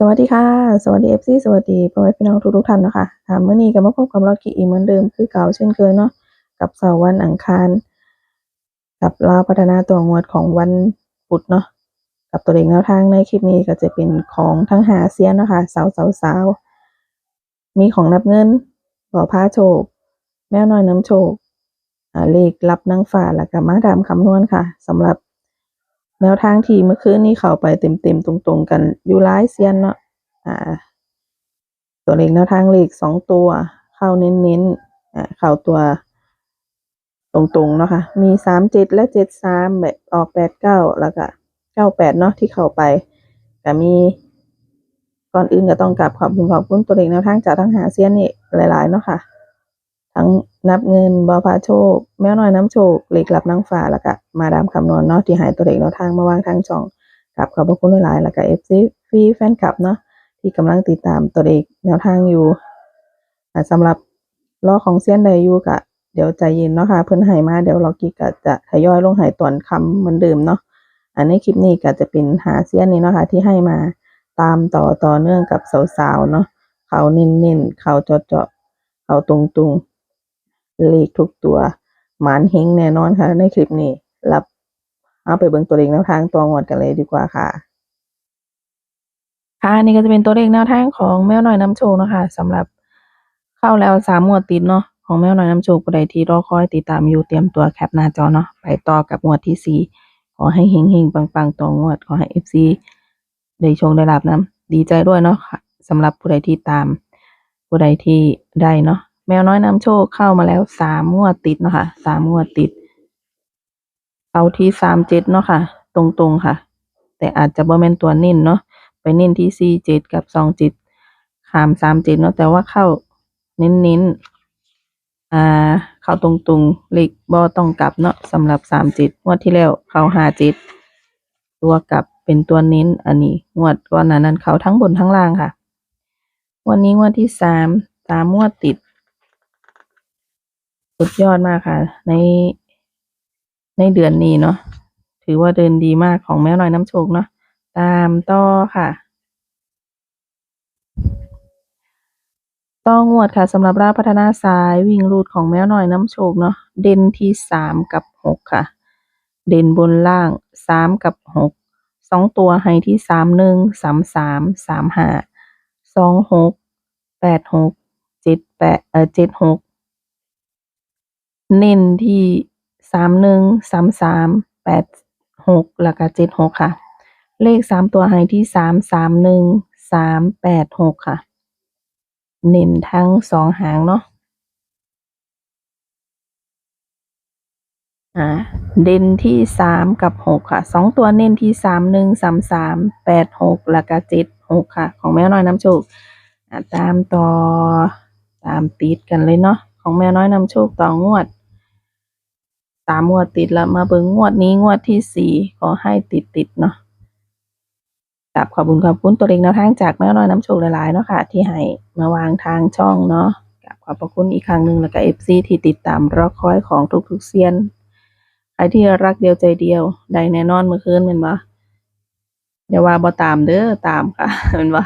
สวัสดีค่ะ สวัสดีเอฟซีสวัสดีพ่อแม่พี่น้องทุกทุกท่านเนาะคะค่ะมื้อนี้ก็มาพบกับเรากีอีกเหมือนเดิมคือเก่าเช่นเคยเนาะกับเสาร์วันอังคาร กับลาวพัฒนาตัวงวดของวันพุธเนาะกับตัวเลขแนวทางในคลิปนี้ก็จะเป็นของทั้งหาเซียนนะคะสาวสาวสาวมีของนับเงินบ่อผ้าโชคแมวน้อยน้ำโชคอ่าเลขรับนางฟ้าแล้วก็มาดามคำนวณค่ะสำหรับ แนวทางที่เมื่อคืนนี้เข้าไปเต็มๆตรงๆกันอยู่หลายเซียนเนาะอ่า ตัวเลขแนวทางเลขสองตัว เข้าเน้นๆอ่าเข้าตัวตรงๆเนาะค่ะมีสามเจ็ดและเจ็ดสามแบบออกแปดเก้าแล้วก็เก้าแปดเนาะที่เข้าไปก็มีก่อนอื่นก็ต้องกราบขอบคุณขอบคุณตัวเลขแนวทางจากทั้งหาเซียนนี่หลายๆเนาะค่ะ ทั้งนับเงินบอพาโชค แมวน้อยน้ำโชคเหล็กหลับนางฟ้าแล้วก็มาดามคำนวณเนาะที่หายตัวเลขแนวทางมาวางทางช่องกับขอบพระคุณหลายๆแล้วก็เอฟซีฟรีแฟนคลับเนาะที่กำลังติดตามตัวเลขแนวทางอยู่อ่าสำหรับล้อของเซียนใดอยู่กะ เดี๋ยวใจเย็นเนาะค่ะเพิ่นให้มาเดี๋ยวเรากีก็จะทยอยลงหายตอนคำเหมือนเดิมเนาะอันในคลิปนี้ก็จะเป็นหาเซียนนี้เนาะค่ะที่ให้มาตามต่อต่อเนื่องกับสาวๆเนาะเขาเน้นๆเขาเจาะๆเขาตรงๆ เลขทุกตัวหมานเฮงแน่นอนค่ะ ในคลิปนี้ รับเอาไปเบิ่งตัวเลขแนวทางตัวงวดกันเลยดีกว่าค่ะ ค่ะนี่ก็จะเป็นตัวเลขแนวทางของแมวน้อยน้ำโชคเนาะคะสำหรับเข้าแล้วสามงวดติดเนาะของแมวน้อยน้ำโชคผู้ใดที่รอคอยติดตามอยู่เตรียมตัวแคปหน้าจอเนาะไปต่อกับงวดที่สี่ขอให้เฮงเฮงๆปังๆต่องวดขอให้เอฟซีได้โชคได้ลาบนะดีใจด้วยเนาะค่ะสำหรับผู้ใดที่ตามผู้ใดที่ได้เนาะ แมวน้อยนำโชคเข้ามาแล้วสามงวดติดเนาะค่ะสามงวดติด เอาที่สามเจ็ดเนาะค่ะ ตรงๆค่ะ แต่อาจจะบ่แม่นตัวเน้นเนาะไปเน้นที่สี่เจ็ดกับสองเจ็ดขามสามเจ็ดเนาะแต่ว่าเข้าเน้นๆอ่า เข้าตรงๆเลขบ่ต้องกลับเนาะสำหรับสามเจ็ดงวดที่แล้วเข้าห้าเจ็ดตัวกลับเป็นตัวเน้นอันนี้งวดก่อนนั้นเขาทั้งบนทั้งล่างค่ะ วันนี้งวดที่สามสามงวดติด สุดยอดมากค่ะ ในในเดือนนี้เนาะถือว่าเดินดีมากของแม่น้อยน้ำโชคเนาะตามต่อค่ะต่องวดค่ะสำหรับราพัฒนาสายวิ่งรูดของแมวน้อยน้ำโชคเนาะเด่นที่สามกับหกค่ะ เด่นบนล่างสามกับหกสองตัวให้ที่สามหนึ่งสามสามสามห้าสองหกแปดหกเจ็ดแปดเออเจ็ดหก เน้นที่สามหนึ่งสามสามแปดหกแล้วก็เจ็ดหกค่ะ เลขสามตัวให้ที่สามสามหนึ่งสามแปดหกค่ะ เน้นทั้งสองหางเนาะอ่าเด่นที่สามกับหกค่ะสองตัวเน้นที่สามหนึ่งสามสามแปดหกแล้วก็เจ็ดหกค่ะ ของแม่น้อยน้ำโชคตามต่อตามติดกันเลยเนาะของแม่น้อยน้ำโชคต่องวด สามงวดติดแล้วมาเบิ่งงวดนี้งวดที่สี่ขอให้ติดติดเนาะกับขอบคุณขอบคุณตัวเลขแนวทางจากแม่น้อยน้ำโชคหลายๆเนาะค่ะ ที่ให้มาวางทางช่องเนาะกับขอบพระคุณอีกครั้งหนึ่งแล้วก็เอฟซีที่ติดตามรอคอยของทุกๆเซียนใครที่รักเดียวใจเดียวได้แน่นอนเมื่อคืนเป็นบ่อย่าว่าบ่ตามเด้อตามค่ะเป็นบ่อ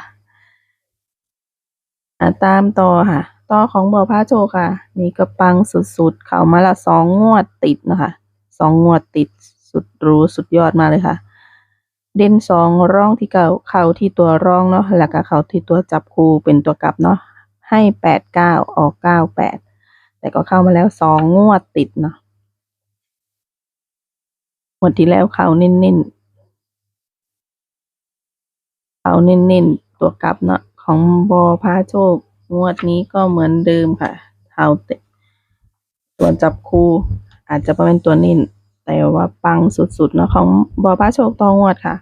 ะตามต่อค่ะต่อของบ่อพระโชค่ะ นี่ก็ปังสุดๆ เข้ามาละสองงวดติดนะคะสองงวดติดสุดรูสุดยอดมาเลยค่ะ เด่นสองร่องที่เก่าเข้าที่ตัวร่องเนาะแล้วก็เข้าที่ตัวจับคู่เป็นตัวกลับเนาะให้แปดเก้าออกเก้าแปดแต่ก็เข้ามาแล้วสองงวดติดเนาะงวดที่แล้วเข้าเน้นๆเข้าเน้นๆตัวกลับเนาะของบอพาโชค งวดนี้ก็เหมือนเดิมค่ะเข้าเตะตัวจับคู่อาจจะเป็นตัวเน้นแต่ว่าปังสุดๆเนาะของบอพาโชคตองวดค่ะ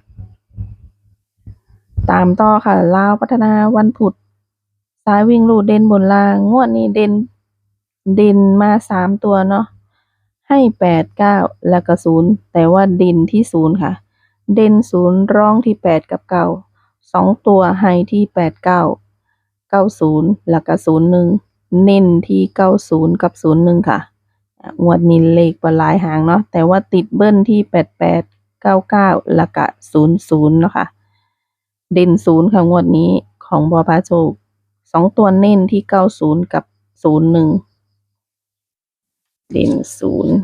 ตามต่อค่ะลาวพัฒนาวันพุธสายวิ่งลูดเด่นบนล่าง งวดนี้เด่นเด่นมาสามตัวเนาะให้แปดเก้าแล้วก็ศูนย์แต่ว่าเด่นที่ศูนย์ค่ะ เด่นศูนย์ร่องที่แปดกับเก้าสองตัวให้ที่แปดเก้า เก้าศูนย์แล้วก็ศูนย์หนึ่งเน้นที่เก้าศูนย์กับศูนย์หนึ่งค่ะงวดนี้เลขบหลายหางเนาะแต่ว่าติดเบิ้ลที่แปดแปดเก้าเก้าแล้วก็ศูนย์ศูนย์เนาะค่ะเด่นศูนย์ค่ะงวดนี้ของบอพาโชคสองตัวเน้นที่เก้าศูนย์กับศูนย์หนึ่งเด่นศูนย์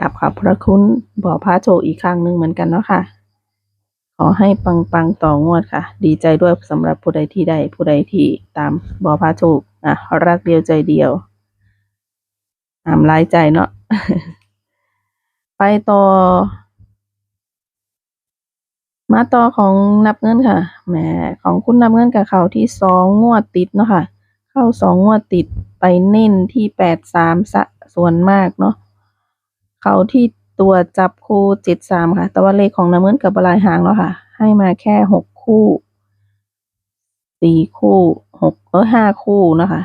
กับขอบพระคุณบอพาโชคอีกครั้งหนึ่งเหมือนกันเนาะค่ะ ขอให้ปังปังๆต่องวดค่ะ ดีใจด้วยสำหรับผู้ใดที่ได้ผู้ใดที่ตามบอพาโชคอะรักเดียวใจเดียวตามร้ายใจเนาะไปต่อ มาต่อของนับเงินค่ะแหมของคุณนับเงินกับเขาที่สองงวดติดเนาะค่ะ เข้าสองงวดติดไปเน้นที่แปดสามซะส่วนมากเนาะเขาที่ ตัวจับคู่เจ็ดสามค่ะ แต่ว่าเลขของนับเงินกับบลายหางเนาะค่ะ ให้มาแค่หกคู่สี่คู่หกเออห้าคู่นะคะ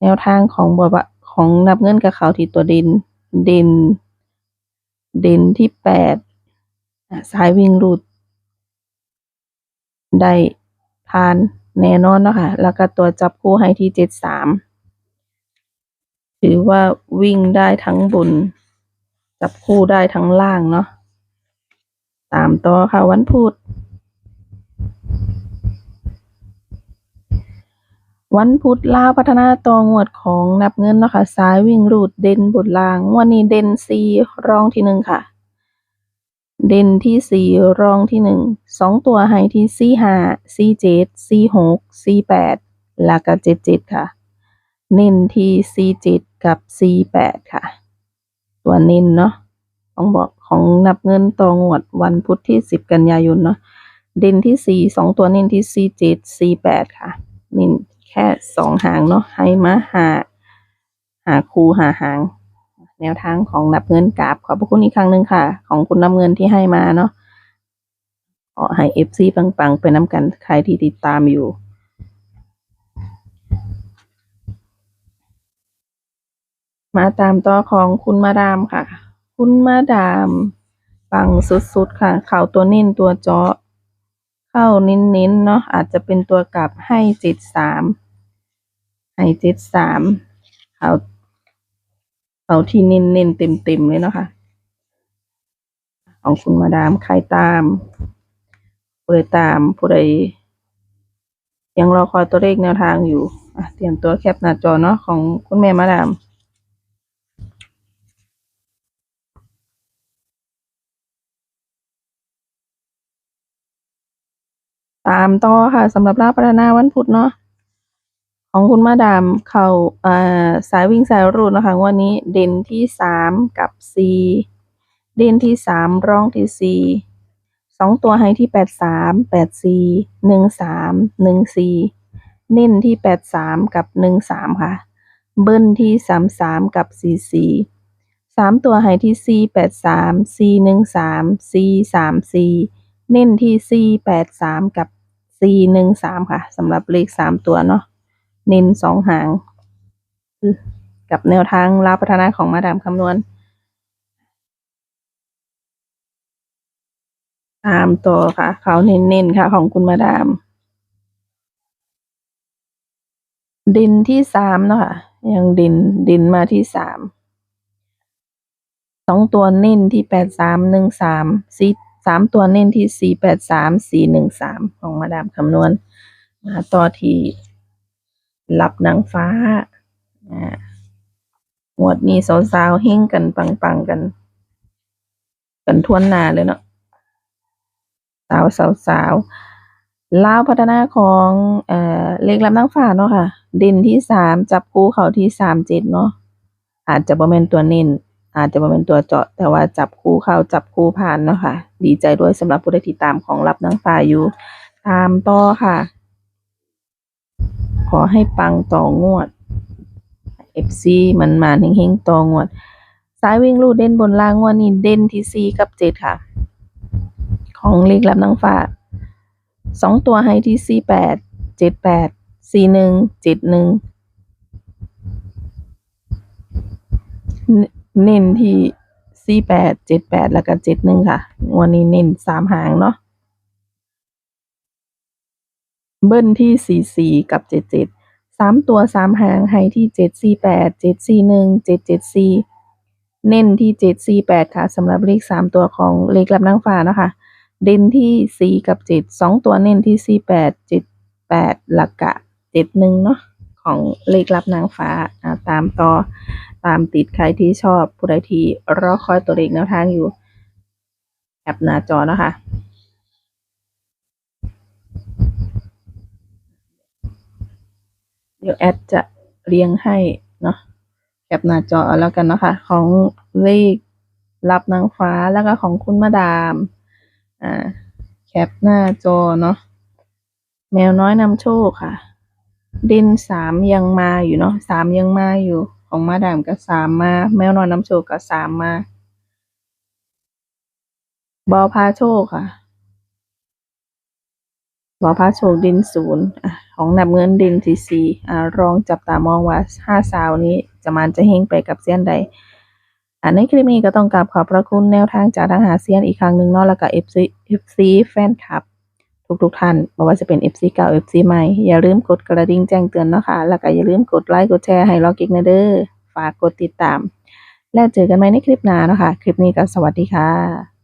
แนวทางของบัวบะของนับเงินกับเขาที่ตัวเด่นเด่นเด่นที่แปดสายวิ่งรูดได้ผ่านแน่นอนเนาะค่ะ แล้วก็ตัวจับคู่ให้ที่เจ็ดสามถือว่าวิ่งได้ทั้งบน จับคู่ได้ทั้งล่างเนาะตามต่อค่ะวันพุธวันพุธลาวพัฒนาต่องวดของนับเงินเนาะค่ะสายวิ่งรูดเด่นบนล่างวันนี้เด่นสี่รองที่หนึ่งค่ะ เด่นที่สี่รองที่หนึ่งสองตัวให้ที่สี่ห้าสี่เจ็ดสี่หกสี่แปดแล้วก็เจ็ดเจ็ดค่ะ เน้นที่สี่เจ็ดกับสี่แปดค่ะ ตัวน้นเนาะต้องบอกของนับเงินต่องวดวันพุธที่สิบกันยายนเนาะเด่นที่สี่สองตัวน้นที่สี่เจ็ดสี่แปดค่ะน้นแค่สองหางเนาะให้มาหา หาคูหาหาง แนวทางของนับเงินกราบขอบพระคุณอีกครั้งหนึ่งค่ะ ของคุณนับเงินที่ให้มาเนาะขอให้เอฟซีปังๆไปน้ำกันใครที่ติดตามอยู่ มาตามต่อของคุณมาดามค่ะ คุณมาดามปังสุดๆค่ะ เข่าตัวนิ่นตัวเจาะ เข้าเน้นๆเนาะอาจจะเป็นตัวกลับให้เจ็ดสามให้เจ็ดสามเขาเขาที่น้นเน้นๆเต็มเต็มๆเลยเนาะค่ะ ของคุณมาดามใครตามเปิดตามผู้ใดยังรอคอยตัวเลขแนวทางอยู่เตรียมตัวแคปหน้าจอเนาะของคุณแม่มาดาม ตามต่อค่ะสำหรับลาบพัฒนาวันพุธเนาะของคุณมาดามเขาอ่าสายวิ่งสายรูดนะคะวันนี้เด่นที่สามกับสี่เด่นที่สามรองที่สี่สองตัวให้ที่แปดสามแปดสี่หนึ่งสามหนึ่งสี่เน้นที่แปดสามกับหนึ่งสามค่ะ เบิ้ลที่สามสามกับสี่สี่สามตัวให้ที่สี่แปดสามสี่หนึ่งสามสี่สามสี่เน้นที่สี่แปดสามกับ สี่หนึ่งสามค่ะสำหรับเลขสามตัวเนาะเน้นสองหาง กับแนวทางลาพัฒนาของมาดามคำนวณ ตามต่อค่ะ เขาเน้นๆค่ะ ของคุณมาดาม ดินที่สามเนาะค่ะ ยังดินดินมาที่สามสองตัวเน้นที่แปดสามหนึ่งสามสี่ สามตัวเน้นที่สี่แปดสามสี่หนึ่งสามของมาดามคำนวณ มาต่อที่รับนางฟ้าอ่างวดนี้สาวๆเฮงกันปังๆกัน กันทวนนาเลยเนาะสาวสาวสาวลาวพัฒนาของเอ่อเลขลำนางฟ้าเนาะค่ะด่นที่สามจับคู่เขาที่สามเจ็ดเนาะอาจจะบ่แมนตัวเน้น อาจจะบ่แม่นตัวเจาะ แต่ว่าจับคู่เข้าจับคู่ผ่านเนาะค่ะ ดีใจด้วยสำหรับผู้ใดที่ตามของรับนางฟ้าอยู่ ตามต่อค่ะ ขอให้ปังต่องวด FC มันมาเฮงๆต่องวดสายวิ่งลูดเด่นบนล่างงวดนี้เด่นที่สี่กับเจ็ดค่ะ ของเลขลับนางฟ้าสองตัวให้ที่สี่แปด เน้นที่สี่แปดเจ็ดแปดแล้วก็เจ็ดหนึ่งค่ะ วันนี้เน้นสามหางเนาะเบิ้ลที่สี่สี่กับเจ็ดเจ็ดสามตัวสามหางให้ที่เจ็ดสี่แปดเจ็ดสี่หนึ่งเจ็ดเจ็ดสี่เน้นที่เจ็ดสี่แปดค่ะสำหรับเลขสามตัวของเลขลับนางฟ้านะคะ เด่นที่สี่กับเจ็ดสองตัวเน้นที่สี่แปดเจ็ดแปดหลักกะเจ็ดหนึ่งเนาะ ของเลขลับนางฟ้าอ่าตามต่อตามติดใครที่ชอบผู้ใดที่รอคอยตัวเลขแนวทางอยู่แอปหน้าจอเนาะคะเดี๋ยวแอดจะเรียงให้เนาะแคปหน้าจอแล้วกันเนาะคะ ของเลขรับนางฟ้าแล้วก็ของคุณมาดามอ่าแคปหน้าจอเนาะแมวน้อยนำโชคค่ะ ดินสามยังมาอยู่เนาะสามยังมาอยู่ ของมาดามก็สามมา แมวนอยนำโชคก็สามมาบอพาโชคค่ะบอพาโชคดินศูนย์ของนับเงินดินทีซีอ่ารองจับตามองว่าห้าสาวนี้จะมันจะเฮงไปกับเซียนใดอ่าในคลิปนี้ก็ต้องกราบขอบพระคุณแนวทางจากทางหาเซียนอีกครั้งหนึ่งเนาะแล้วก็ FC FC แฟนคลับ ทุกๆท่านไม่ว่าจะเป็น FC เก่า FC ใหม่ อย่าลืมกดกระดิ่งแจ้งเตือนเนาะค่ะ แล้วก็อย่าลืมกดไลค์ กดแชร์ให้ล็อกกิ๊กนะเด้อ ฝากกดติดตาม แล้วเจอกันใหม่ในคลิปหน้าเนาะคะคลิปนี้ก็สวัสดีค่ะ